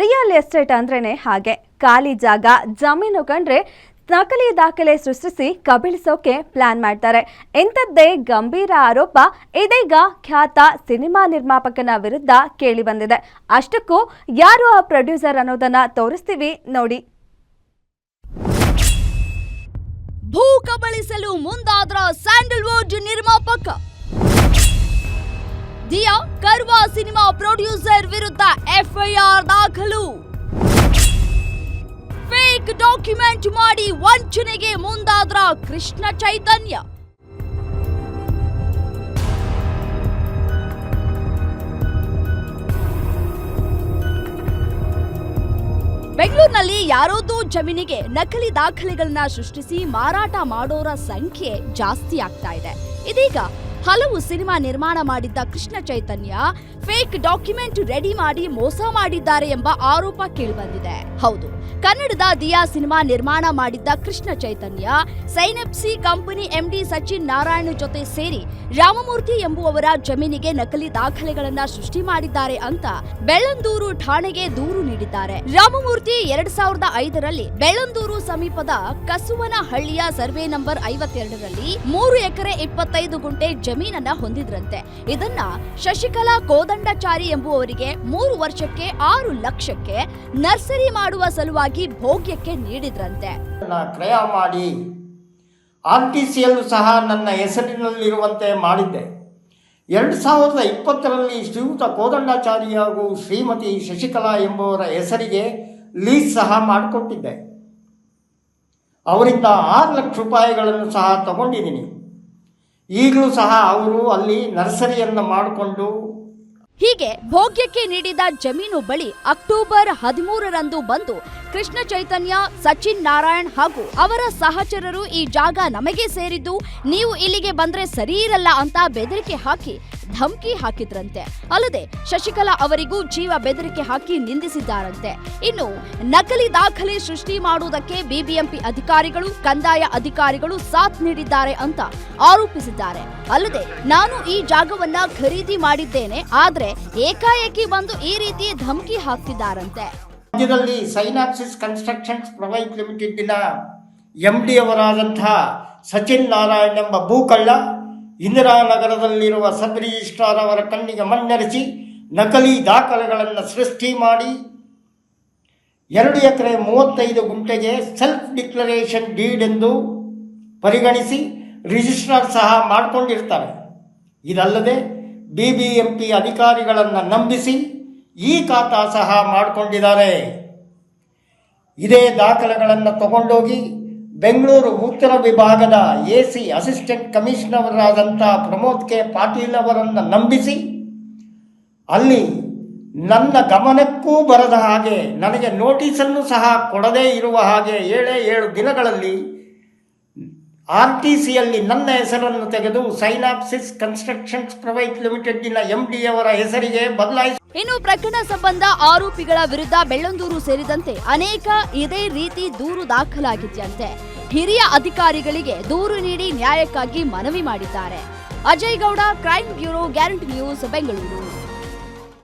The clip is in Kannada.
ರಿಯಲ್ ಎಸ್ಟೇಟ್ ಅಂದ್ರೇನೆ ಹಾಗೆ. ಖಾಲಿ ಜಾಗ, ಜಮೀನು ಕಂಡ್ರೆ ನಕಲಿ ದಾಖಲೆ ಸೃಷ್ಟಿಸಿ ಕಬಳಿಸೋಕೆ ಪ್ಲಾನ್ ಮಾಡ್ತಾರೆ. ಇಂಥದ್ದೇ ಗಂಭೀರ ಆರೋಪ, ಇದೀಗ ಖ್ಯಾತ ಸಿನಿಮಾ ನಿರ್ಮಾಪಕನ ವಿರುದ್ಧ ಕೇಳಿ ಬಂದಿದೆ ಅಷ್ಟಕ್ಕೂ ಯಾರು ಆ ಪ್ರೊಡ್ಯೂಸರ್ ಅನ್ನೋದನ್ನ ತೋರಿಸ್ತೀವಿ ನೋಡಿ. ಭೂ ಕಬಳಿಸಲು ಮುಂದಾದ್ರ ಸ್ಯಾಂಡಲ್ವುಡ್ ನಿರ್ಮಾಪಕ. ದಿಯಾ ಕರ್ವಾ ಸಿನಿಮಾ ಪ್ರೊಡ್ಯೂಸರ್ ವಿರುದ್ಧ ಎಫ್ಐಆರ್ ದಾಖಲು. ಫೇಕ್ ಡಾಕ್ಯುಮೆಂಟ್ ಮಾಡಿ ವಂಚನೆಗೆ ಮುಂದಾದ್ರ ಕೃಷ್ಣ ಚೈತನ್ಯ. ಬೆಂಗಳೂರಿನಲ್ಲಿ ಯಾರೋದೋ ಜಮೀನಿಗೆ ನಕಲಿ ದಾಖಲೆಗಳನ್ನ ಸೃಷ್ಟಿಸಿ ಮಾರಾಟ ಮಾಡೋರ ಸಂಖ್ಯೆ ಜಾಸ್ತಿ ಆಗ್ತಾ ಇದೆ. ಇದೀಗ ಹಲವು ಸಿನಿಮಾ ನಿರ್ಮಾಣ ಮಾಡಿದ್ದ Krishna Chaitanya fake document ready ಮಾಡಿ ಮೋಸ ಮಾಡಿದ್ದಾರೆ ಎಂಬ ಆರೋಪ ಕೇಳಿಬಂದಿದೆ. ಹೌದು, ಕನ್ನಡದ ದಿಯಾ ಸಿನಿಮಾ ನಿರ್ಮಾಣ ಮಾಡಿದ್ದ Krishna Chaitanya Synopsis company M D Sachin Narayan ಜೊತೆ ಸೇರಿ ರಾಮಮೂರ್ತಿ ಎಂಬುವವರ ಜಮೀನಿಗೆ ನಕಲಿ ದಾಖಲೆಗಳನ್ನ ಸೃಷ್ಟಿ ಮಾಡಿದ್ದಾರೆ ಅಂತ ಬೆಳ್ಳಂದೂರು ಠಾಣೆಗೆ ದೂರು ನೀಡಿದ್ದಾರೆ. ರಾಮಮೂರ್ತಿ ಎರಡ್ ಸಾವಿರದ ಐದರಲ್ಲಿ ಬೆಳ್ಳಂದೂರು ಸಮೀಪದ ಕಸುವನಹಳ್ಳಿಯ ಸರ್ವೆ ನಂಬರ್ ಐವತ್ತೆರಡರಲ್ಲಿ ಮೂರು ಎಕರೆ ಇಪ್ಪತ್ತೈದು ಗುಂಟೆ ಜಮೀನನ್ನ ಹೊಂದಿದ್ರಂತೆ. ಇದನ್ನ ಶಶಿಕಲಾ ಕೋದಂಡಚಾರಿ ಎಂಬುವವರಿಗೆ ಮೂರು ವರ್ಷಕ್ಕೆ ಆರು ಲಕ್ಷಕ್ಕೆ ನರ್ಸರಿ ಮಾಡುವ ಸಲುವಾಗಿ ಭೋಗ್ಯಕ್ಕೆ ನೀಡಿದ್ರಂತೆ. ಕ್ರಯ ಮಾಡಿ ಆರ್ ಟಿ ಸಿಯಲ್ಲೂ ಸಹ ನನ್ನ ಹೆಸರಿನಲ್ಲಿರುವಂತೆ ಮಾಡಿದ್ದೆ. ಎರಡು ಸಾವಿರದ ಇಪ್ಪತ್ತರಲ್ಲಿ ಶ್ರೀಯುತ ಕೋದಂಡಾಚಾರಿ ಹಾಗೂ ಶ್ರೀಮತಿ ಶಶಿಕಲಾ ಎಂಬುವರ ಹೆಸರಿಗೆ ಲೀಸ್ ಸಹ ಮಾಡಿಕೊಟ್ಟಿದ್ದೆ. ಅವರಿಂದ ಆರು ಲಕ್ಷ ರೂಪಾಯಿಗಳನ್ನು ಸಹ ತಗೊಂಡಿದ್ದೀನಿ. ಈಗಲೂ ಸಹ ಅವರು ಅಲ್ಲಿ ನರ್ಸರಿಯನ್ನು ಮಾಡಿಕೊಂಡು ಹೀಗೆ ಭೋಗ್ಯಕ್ಕೆ ನೀಡಿದ ಜಮೀನು ಬಳಿ ಅಕ್ಟೋಬರ್ ಹದಿಮೂರರಂದು ಬಂದು ಕೃಷ್ಣ ಚೈತನ್ಯ, ಸಚಿನ್ ನಾರಾಯಣ್ ಹಾಗೂ ಅವರ ಸಹಚರರು ಈ ಜಾಗ ನಮಗೆ ಸೇರಿದ್ದು, ನೀವು ಇಲ್ಲಿಗೆ ಬಂದ್ರೆ ಸರಿ ಅಂತ ಬೆದರಿಕೆ ಹಾಕಿ ಧಮಕಿ ಹಾಕಿದ್ರಂತೆ. ಅಲ್ಲದೆ ಶಶಿಕಲಾ ಅವರಿಗೂ ಜೀವ ಬೆದರಿಕೆ ಹಾಕಿ ನಿಂದಿಸಿದ್ದಾರಂತೆ. ಇನ್ನು ನಕಲಿ ದಾಖಲೆ ಸೃಷ್ಟಿ ಮಾಡುವುದಕ್ಕೆ ಬಿಬಿಎಂಪಿ ಅಧಿಕಾರಿಗಳು, ಕಂದಾಯ ಅಧಿಕಾರಿಗಳು ಸಾಥ್ ನೀಡಿದ್ದಾರೆ ಅಂತ ಆರೋಪಿಸಿದ್ದಾರೆ. ಅಲ್ಲದೆ ನಾನು ಈ ಜಾಗವನ್ನ ಖರೀದಿ ಮಾಡಿದ್ದೇನೆ, ಆದ್ರೆ ಏಕಾಏಕಿ ಬಂದು ಈ ರೀತಿ ಧಮಕಿ ಹಾಕ್ತಿದ್ದಾರಂತೆ. ರಾಜ್ಯದಲ್ಲಿ ಸೈನಾಪ್ಸಿಸ್ ಕನ್ಸ್ಟ್ರಕ್ಷನ್ಸ್ ಪ್ರೈವೇಟ್ ಲಿಮಿಟೆಡ್ನ ಎಂ ಡಿ ಅವರಾದಂತಹ ಸಚಿನ್ ನಾರಾಯಣ್ ಎಂಬ ಭೂಕಳ್ಳ ಇಂದಿರಾನಗರದಲ್ಲಿರುವ ರಿಜಿಸ್ಟ್ರಾರ್ ಅವರ ಕಣ್ಣಿಗೆ ಮಣ್ಣೆರಚಿ ನಕಲಿ ದಾಖಲೆಗಳನ್ನು ಸೃಷ್ಟಿ ಮಾಡಿ ಎರಡು ಎಕರೆ ಮೂವತ್ತೈದು ಗುಂಟೆಗೆ ಸೆಲ್ಫ್ ಡಿಕ್ಲರೇಷನ್ ಡೀಡ್ ಎಂದು ಪರಿಗಣಿಸಿ ರಿಜಿಸ್ಟ್ರಾರ್ ಸಹ ಮಾಡಿಕೊಂಡಿರ್ತಾರೆ. ಇದಲ್ಲದೆ ಬಿ ಬಿ ಎಂ ಪಿ ಅಧಿಕಾರಿಗಳನ್ನು ನಂಬಿಸಿ ಈ ಖಾತಾ ಸಹ ಮಾಡಿಕೊಂಡಿದ್ದಾರೆ. ಇದೇ ದಾಖಲೆಗಳನ್ನು ತಗೊಂಡೋಗಿ ಬೆಂಗಳೂರು ಉತ್ತರ ವಿಭಾಗದ ಎ ಸಿ ಅಸಿಸ್ಟೆಂಟ್ ಕಮಿಷನರಾದಂಥ ಪ್ರಮೋದ್ ಕೆ. ಪಾಟೀಲ್ ಅವರನ್ನು ನಂಬಿಸಿ, ಅಲ್ಲಿ ನನ್ನ ಗಮನಕ್ಕೂ ಬರದ ಹಾಗೆ ನನಗೆ ನೋಟಿಸನ್ನು ಸಹ ಕೊಡದೇ ಇರುವ ಹಾಗೆ ಏಳೇ ಏಳು ದಿನಗಳಲ್ಲಿ ಆರ್ ಟಿ ಸಿಯಲ್ಲಿ ನನ್ನ ಹೆಸರನ್ನು ತೆಗೆದು ಸೈನಾಪ್ಸಿಸ್ ಕನ್ಸ್ಟ್ರಕ್ಷನ್ಸ್ ಪ್ರೈವೇಟ್ ಲಿಮಿಟೆಡ್ನ ಎಂ ಡಿ ಅವರ ಹೆಸರಿಗೆ ಬದಲಾಯಿಸಿ ಇನ್ನು ಪ್ರಕರಣ ಸಂಬಂಧ ಆರೋಪಿಗಳ ವಿರುದ್ಧ ಬೆಳ್ಳಂದೂರು ಸೇರಿದಂತೆ ಅನೇಕ ಇದೇ ರೀತಿ ದೂರು ದಾಖಲಾಗಿದೆಯಂತೆ. ಹಿರಿಯ ಅಧಿಕಾರಿಗಳಿಗೆ ದೂರು ನೀಡಿ ನ್ಯಾಯಕ್ಕಾಗಿ ಮನವಿ ಮಾಡಿದ್ದಾರೆ. Ajay Gowda, crime bureau, guarantee news, Bengaluru.